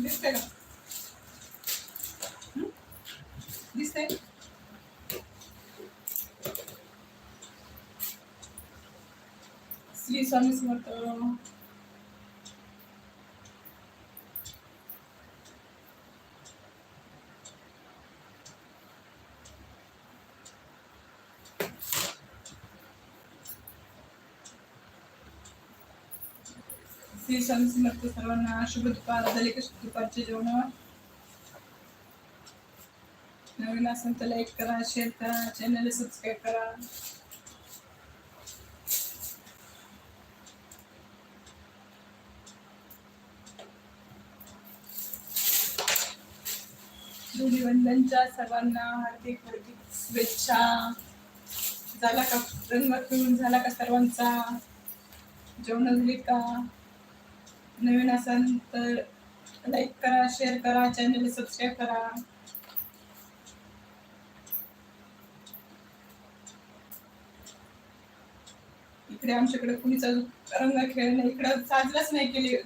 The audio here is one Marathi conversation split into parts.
दिसते का हं? दिसते श्री स्वामी श्री स्वामी समर्थ सर्वांना शुभ दुपार. झाले का दुपारचे जेवण नवीन असेल तर लाईक करा शेअर करा चॅनल सबस्क्राईब करा. धुलीवंदनच्या सर्वांना हार्दिक हार्दिक शुभेच्छा. झाला का रंग खेळून झाला का सर्वांचा? जेवण झाली का? नवीन असाल तर लाईक करा शेअर करा चॅनल सबस्क्राईब करा. इकडे आमच्याकडे कुणीचा रंग खेळ नाही इकडं साजराच नाही केली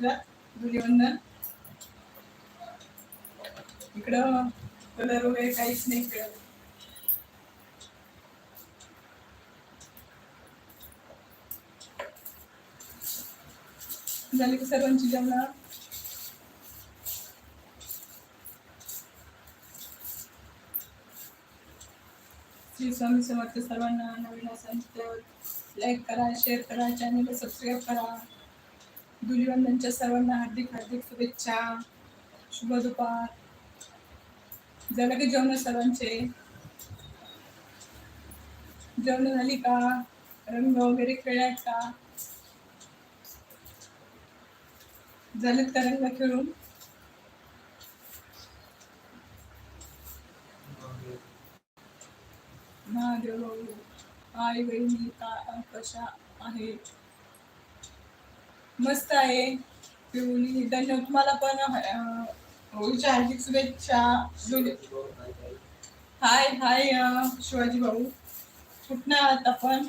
धुलीवंदन इकडं कलर वगैरे काहीच नाही खेळत. झाले की सर्वांची जेवण श्री स्वामी समर्थ सर्वांना नवीन असाल लाईक करा शेअर करा चॅनलला सबस्क्राईब करा. धुलीवंदनच्या सर्वांना हार्दिक हार्दिक शुभेच्छा. शुभ दुपार. झालं की जेवण सर्वांचे? जेवण झाली का? रंग वगैरे खेळायचा का झालेत का खेळून महादेव भाऊ आई बहिणी का कशा आहे मस्त आहे. पिवळी धन्यवाद तुम्हाला पण होळीच्या हार्दिक शुभेच्छा. हाय हाय शिवाजी भाऊ. कुठनं आहात आपण?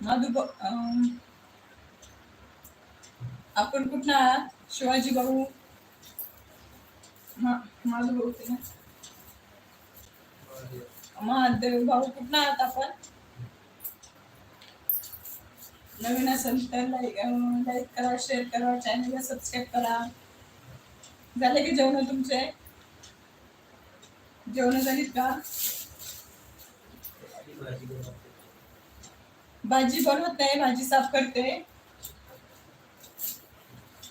माधू भा- आपण कुठनं आहात शिवाजी भाऊ. माझं भाऊ ते महादेव भाऊ कुठनं आहात आपण? नवीन असेल तर लाईक लाईक करा शेअर करा चॅनलला सबस्क्राईब करा. झाले की जेवण तुमचे? जेवण झालीत का? भाजी बनवत. नाही भाजी साफ करते.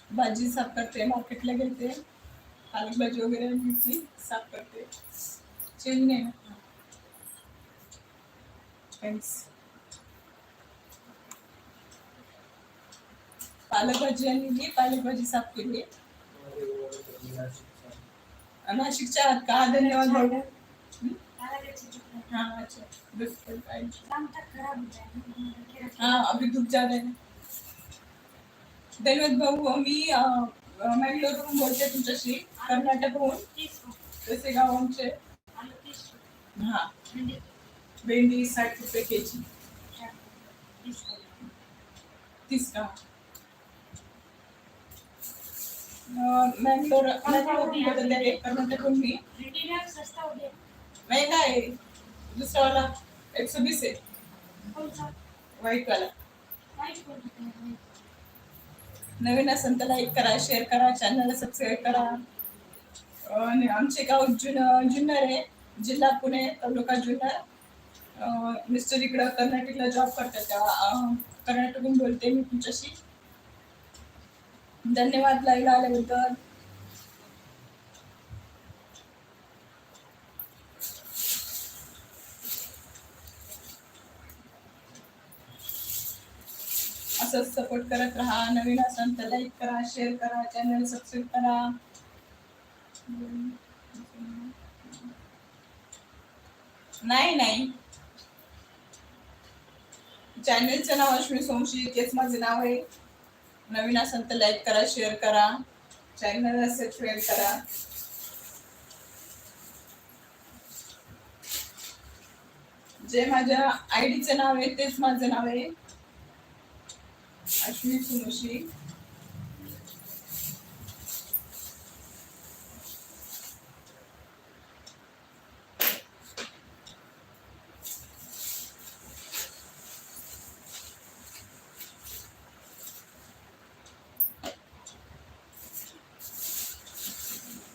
भाजी साफ़ करते मार्केटला गेलते पालक भाजी वगैरे आणली साफ़ करते चेंज नाही ना। थँक्स पालक भाजी आणली पालक भाजी साफ़ केली नाशिकच्या आहात का धन्यवाद भाऊ हं? हाँ अच्छा। बिल्कुल हाँ अभी धूप ज़्यादा है। धन्यवाद भाऊ मी अं, मँगलोरवरून बोलते तुमच्याशी कर्नाटकहून. तसे गाव आमचे. हा. भेंडी साठ रुपये के जी तीस का? मँगलोर आहे कर्नाटकहून मी. महंगा है दूसरा वाला एक सौ बीस है व्हाईट वाला नवीन असेल तर लाईक करा शेअर करा चॅनलला सबस्क्राईब करा. आणि आमचे गाव जुन जुन्नर आहे जिल्हा पुणे तालुका जुन्नर. मिस्टर इकडं कर्नाटकला जॉब करतात त्या कर्नाटकून बोलते मी तुमच्याशी. धन्यवाद लाईव्ह आल्याबद्दल. असंच सपोर्ट करत राहा. नवीन असाल तर लाईक करा शेअर करा चॅनल सबस्क्राईब करा. नाही नाही. चॅनलचं नाव अश्विनी सोमशी तेच माझं नाव आहे. नवीन असाल तर लाईक करा शेअर करा. चॅनल सबस्क्राईब करा. जे माझ्या आयडीचं नाव आहे तेच माझं नाव आहे. अश्विनी सुमुशी.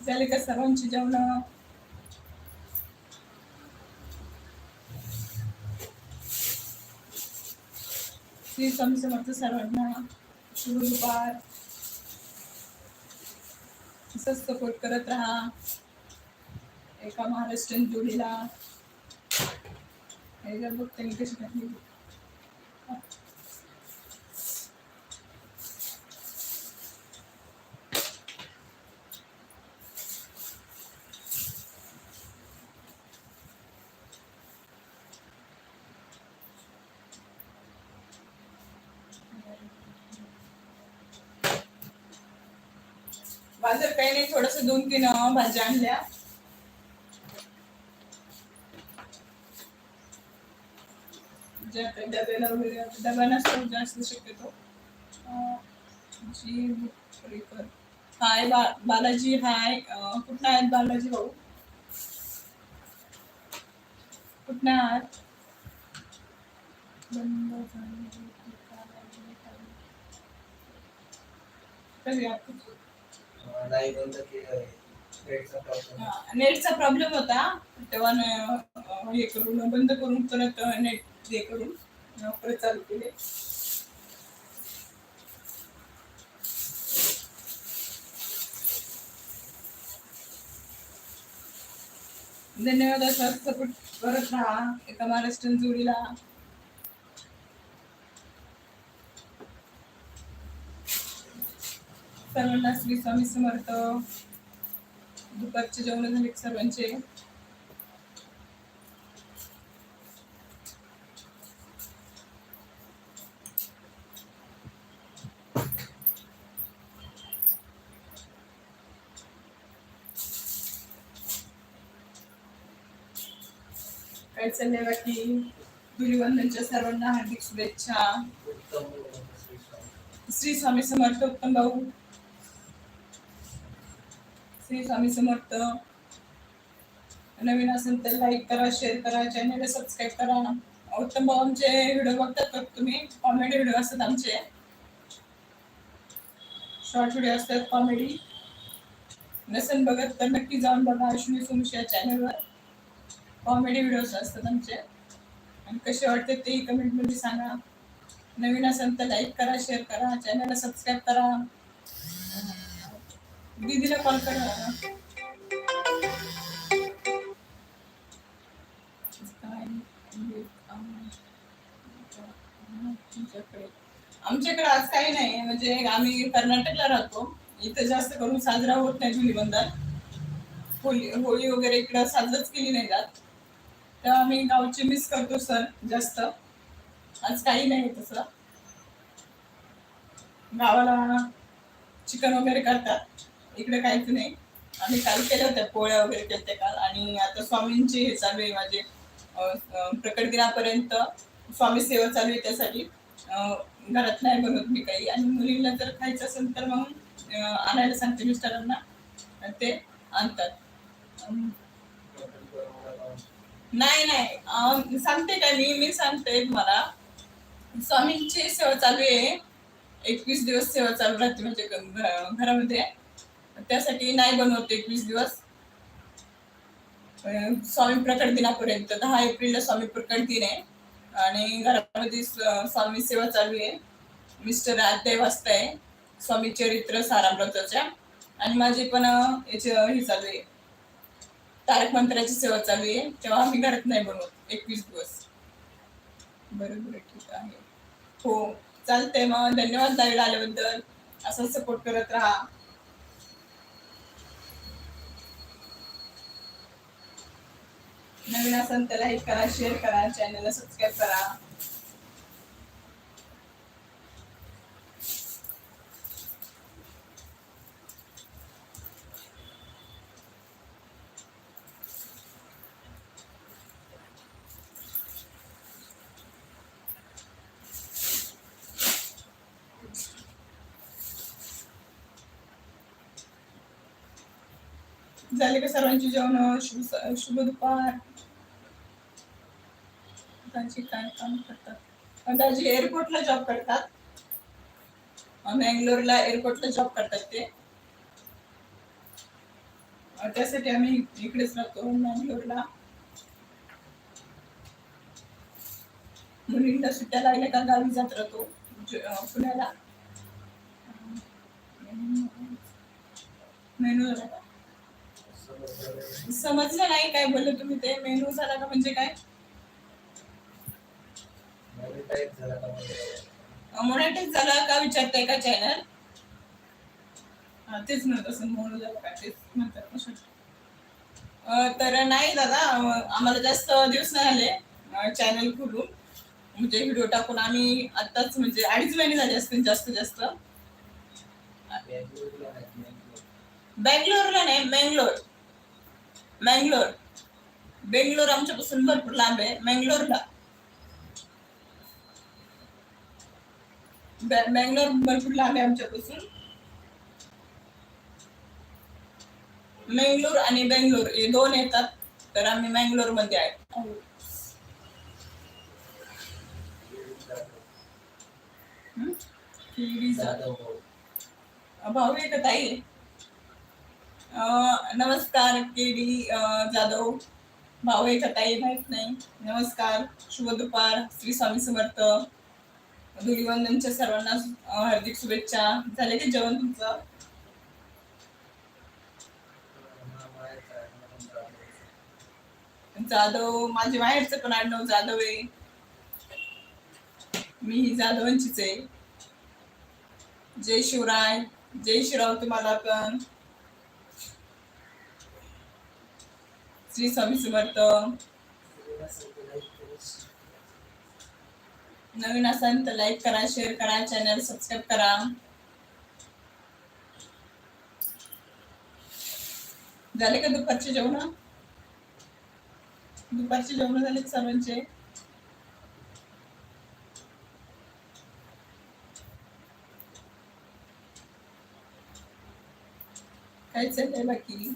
झाले का सर्वांची जेवण? श्री स्वामी समर्थ सर्वांना शुभदुपार असंच सपोर्ट करत राहा. एका महाराष्ट्रीयन जोडीला. हे जर बघते मी कशी टाकली काही नाही थोडस दोन तीन अं, भाज्या आणल्या. डब्याला शक्यतो. अं, बालाजी हाय. अं, कुठं बालाजी भाऊ? कुठं नेटचा प्रॉब्लेम होता. तेव्हा हे करून बंद करून परत नेट हे करून परत चालू केले. धन्यवाद असं सपोर्ट करत राहा. एका महाराष्ट्रीयन जोडीला. सर्वांना श्री स्वामी समर्थ. दुपारचे जेवण झाले सर्वांचे? काय चाललंय बाकी? धुलीवंदनच्या सर्वांना हार्दिक शुभेच्छा. श्री स्वामी समर्थ उत्तम भाऊ. श्री स्वामी समर्थ. नवीन असेल तर लाईक करा शेअर करा चॅनलला सबस्क्राईब करा. उत्तम भाऊ आमचे व्हिडिओ बघतात का तुम्ही. कॉमेडी व्हिडिओ असतात आमचे. शॉर्ट व्हिडिओ असतात कॉमेडी नसेल बघत तर नक्की जाऊन बघा अश्विनी सोमशी या चॅनलवर कॉमेडी व्हिडिओज असतात आमचे. आणि कसे वाटते तेही कमेंटमध्ये सांगा. नवीन असेल तर लाईक करा शेअर करा चॅनलला सबस्क्राईब करा. दीदीला कॉल करा आमच्याकडे आज काही नाही म्हणजे आम्ही कर्नाटकला राहतो. इथं जास्त करून साजरा होत नाही धुलीबंधात होळी होळी वगैरे इकडं साजराच केली नाही जात. तेव्हा आम्ही गावचे मिस करतो सर जास्त. आज काही नाही तसं. गावाला चिकन वगैरे करतात. इकडे काहीच नाही. आम्ही काल केल्या होत्या पोळ्या वगैरे केल्या काल. आणि आता स्वामींची हे चालू आहे माझे प्रकट दिनापर्यंत स्वामी सेवा चालू आहे त्यासाठी. घरात नाही बनवत मी काही. आणि मुलींना जर खायचं असेल तर मग आणायला सांगते मिस्टरांना. ते आणतात. नाही नाही. सांगते काय मी मी सांगते तुम्हाला. स्वामींची सेवा चालू आहे. एकवीस दिवस सेवा चालू राहते म्हणजे घरामध्ये घ- घरामध्ये. त्यासाठी नाही बनवत एकवीस दिवस. स्वामी प्रकट दिनापर्यंत दहा एप्रिलला स्वामी प्रकट दिन आहे. आणि घरामध्ये स्वामी सेवा चालू आहे. मिस्टर अध्याय वाचताय स्वामी चरित्र सारामृताच्या. आणि माझी पण याचे याची हे चालू आहे. तारक मंत्राची सेवा चालू आहे. तेव्हा आम्ही घरात नाही बनवत एकवीस दिवस. बरोबर ठीक आहे. हो चालतंय मग. धन्यवाद लाईव्ह आल्याबद्दल. असं सपोर्ट करत राहा. नवीन असेल तर लाईक करा शेअर करा चॅनलला सबस्क्राईब करा. झाले का सर्वांची जेवण? शुभ शुभ दुपार. दाजी काय काम करतात? दाजी एअरपोर्टला जॉब करतात. बँगलोरला एअरपोर्टला जॉब करतात ते. त्यासाठी आम्ही इकडेच राहतो मँगलोरला. मुलींना सुट्ट्या लागल्या का गावी जात राहतो पुण्याला. मेनू झाला का? समजलं नाही काय बोलले तुम्ही ते? मेनू झाला का म्हणजे काय? नवीन टाईप झाला का विचारताय का चॅनल तेच म्हणत असं म्हणून तेच म्हणतात तर नाही दादा आम्हाला जास्त दिवस नाही आले चॅनल खोलून. म्हणजे व्हिडिओ टाकून आम्ही आताच म्हणजे अडीच महिने झाले असतील जास्त जास्त. बँगलोरला नाही मँगलोर. मँगलोर. बेंगलोर आमच्यापासून भरपूर लांब आहे मँगलोरला. बँगलोर भरपूर लांब आहे आमच्यापासून मंगलोर आणि बेंगलोर हे दोन येतात तर आम्ही मँगलोर मध्ये आहे. हम्म? का ताई. नमस्कार केडी अं, जाधव. भाऊ आहे का ताई नमस्कार शुभ दुपार श्री स्वामी समर्थ. धुलीवंदनच्या सर्वांना हार्दिक शुभेच्छा. झाले की जेवण तुमचं? जाधव. माझे माहेरचं पण आडनाव जाधव आहे. मी ही जाधवांचीच आहे. जय शिवराय जय शिवराव तुम्हाला पण. श्री स्वामी समर्थ. नवीन असाल तर लाईक करा शेअर करा चॅनल सबस्क्राईब करा. झाले का दुपारचे जेवण? दुपारचे जेवण झाले सर्वांचे? काय चाललंय बाकी?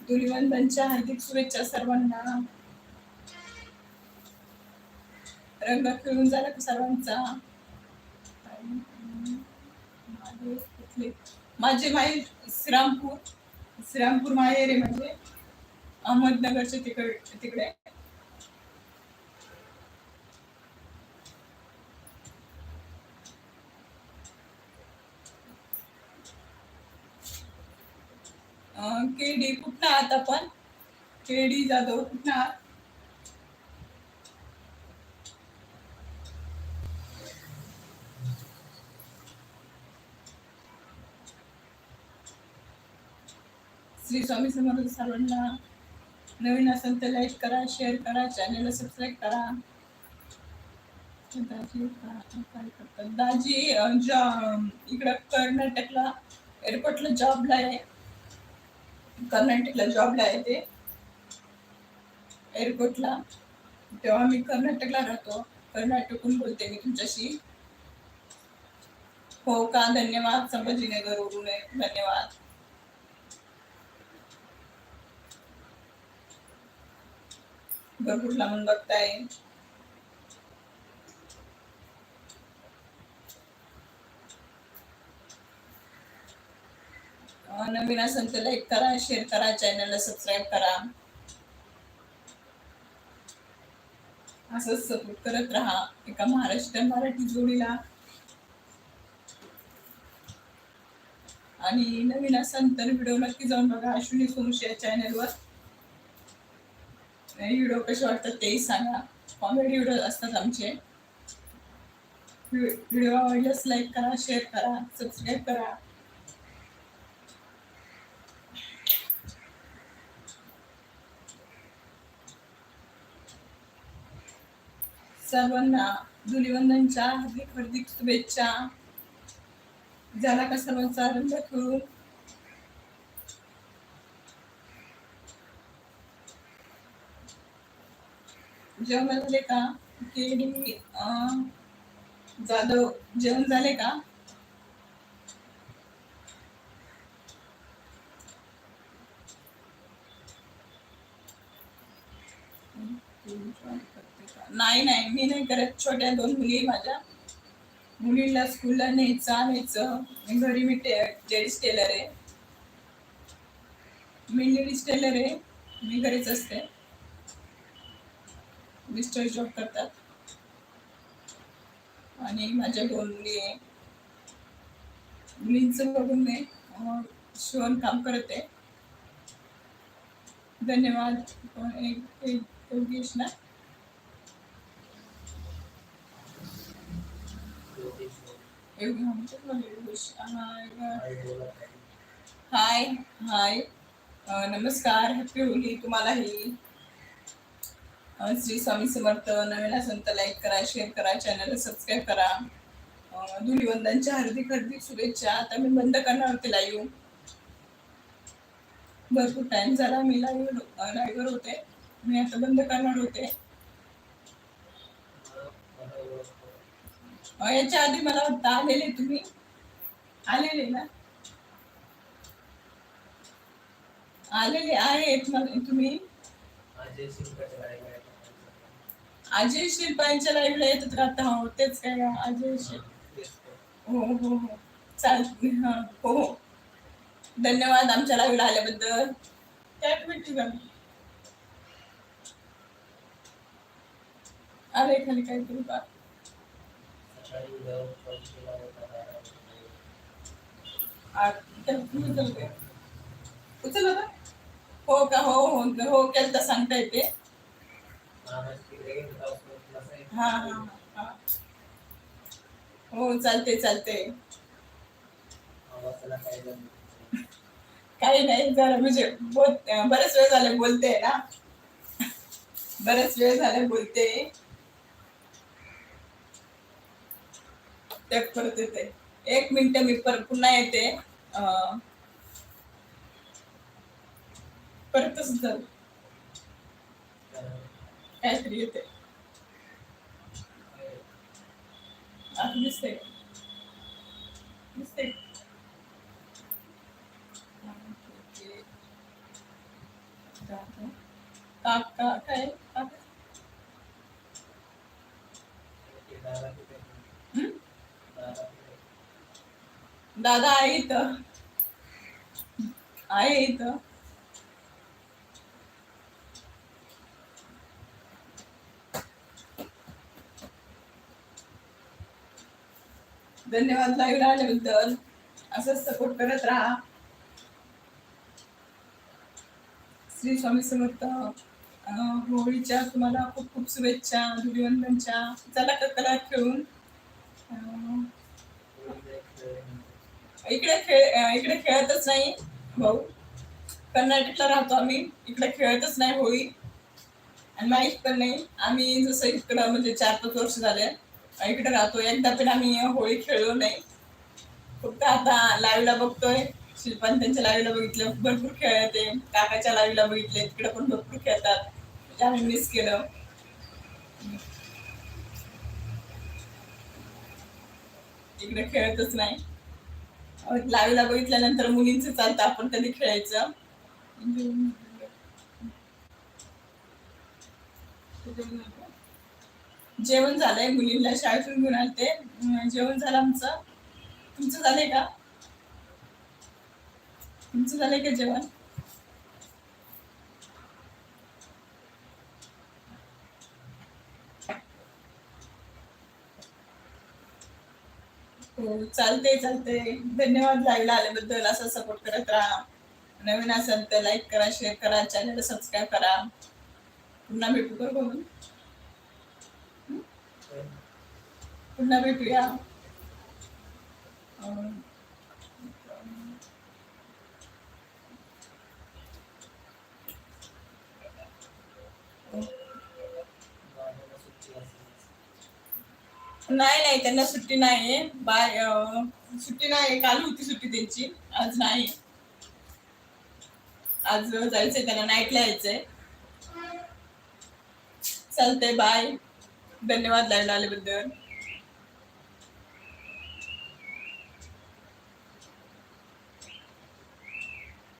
धुलिवंदनच्या हार्दिक शुभेच्छा सर्वांना. रंग खेळून झाला का सर्वांचा. माझे माहीत माझे माहेर श्रीरामपूर. श्रीरामपूर माहेर आहे म्हणजे अहमदनगरच्या तिकडे तिकडे. केडी कुठं आहात आपण? केडी जाधव कुठं आहात? श्री स्वामी समर्थ सर्वांना नवीन असेल तर लाईक करा शेअर करा चॅनलला सबस्क्राईब करा. दाजी काय करतात दाजी इकडं कर्नाटकला एअरपोर्टला जॉबला आहे. कर्नाटकला जॉबला आहे ते. एअरपोर्टला तेव्हा मी कर्नाटकला राहतो. कर्नाटकहून बोलते मी तुमच्याशी. हो का? धन्यवाद. संभाजीनगरवरून आहे. धन्यवाद कुठला म्हणून बघताय नवीन असेल तर लाईक करा शेअर करा चॅनलला सबस्क्राईब करा. असंच सपोर्ट करत राहा एका महाराष्ट्र मराठी जोडीला. आणि नवीन असाल तर व्हिडिओ नक्की जाऊन बघा. अश्विनी सोमशी या चॅनलवर व्हिडिओ कसे वाटतात तेही सांगा. कॉमेडी व्हिडिओ असतात आमचे. व्हिडिओ आवडल्यास लाईक करा शेअर करा सबस्क्राईब करा. सर्वांना धुलिवंदनच्या हार्दिक हार्दिक शुभेच्छा. झाला का सर्वांचा आनंद खेळून जेवण झाले का? केडी जाधव जेवण झाले का? नाही नाही मी नाही करत. छोट्या दोन मुली आहे माझ्या. मुलीला स्कूलला न्यायचं आणायचं. घरी मी टे लेडीज टेलर आहे. मी लेडीज टेलर आहे. मी घरीच असते. मिस्टर जॉब करतात. आणि माझ्या दोन मुली आहे मुलींचं बघून मी शिवण काम करत. आहे धन्यवाद एक एक योगेश ना. हाय हाय. नमस्कार. हॅपी होली तुम्हालाही. श्री स्वामी समर्थ नवीन असेल तर लाईक करा शेअर करा चॅनलला सबस्क्राईब करा. अ, धुलीवंदनच्या हार्दिक हार्दिक शुभेच्छा. आता मी बंद करणार होते लाईव्ह भरपूर टाइम झाला मी लाईव्ह लाईव्हवर होते. मी आता बंद करणार होते. याच्या आधी मला वाटतं आलेले तुम्ही. आलेले ना? आलेले आहेत मला तुम्ही. अजय शिल्पांच्या लाईव्हला येतात राहता हो तेच काय अजय शिल्प हो हो हो. चालते हा हो हो. धन्यवाद आमच्या लाईव्हला आल्याबद्दल. काय भेटू का? अरे खाली काय करू का? उचल हो का हो हो हो, हो केलं तर सांगता येते हा हा हा. हो चालते चालते काही नाही जरा म्हणजे बरेच वेळ झाले बोलते ना. बरेच वेळ झाले बोलते ते परत येते एक मिनिट मी परत पुन्हा येते. अं, परत झालं काहीतरी येते आता दिसते दिसते काका काय दादा आहे इथं आहे इथं धन्यवाद लाईव्ह राहिल्याबद्दल. असंच सपोर्ट करत राहा. श्री स्वामी समर्थ होळीच्या तुम्हाला खूप खूप शुभेच्छा धुलीवंदनच्या चला कला खेळून. इकडे खेळ इकडे खेळतच नाही भाऊ. कर्नाटकला राहतो आम्ही. इकडे खेळतच नाही होळी. आणि माहीत पण नाही. आम्ही जसं इकडं म्हणजे चार पाच वर्ष झाले. इकडे राहतो एकदा पण आम्ही होळी खेळलो नाही. फक्त आता लाईव्हला बघतोय. शिल्पान त्यांच्या लाईव्हला बघितलं. भरपूर खेळते काकाच्या लाईव्हला बघितले. तिकडे पण भरपूर खेळतात. म्हणजे आम्ही मिस केलं. इकडे खेळतच नाही. लाईव्हला बघितल्यानंतर मुलींचं चालतं. आपण कधी खेळायचं? म्हणजे- जेवण झालंय मुलींना शाळेतून घेऊन आलते. जेवण झालं आमचं. तुमचं झालंय का? तुमचं झालंय का जेवण? हो चालते चालते धन्यवाद लाईव्हला आल्याबद्दल. असा सपोर्ट करत राहा. नवीन असेल तर लाईक करा शेअर करा चॅनल सबस्क्राईब करा. पुन्हा भेटू कर बघून पुन्हा भेटूया. नाही नाही त्यांना सुट्टी नाही बाय अं, सुट्टी नाही काल होती सुट्टी त्यांची. आज नाही. आज जायचंय त्यांना नाईटला यायचंय. चालतंय बाय. धन्यवाद लाईव्ह आल्याबद्दल.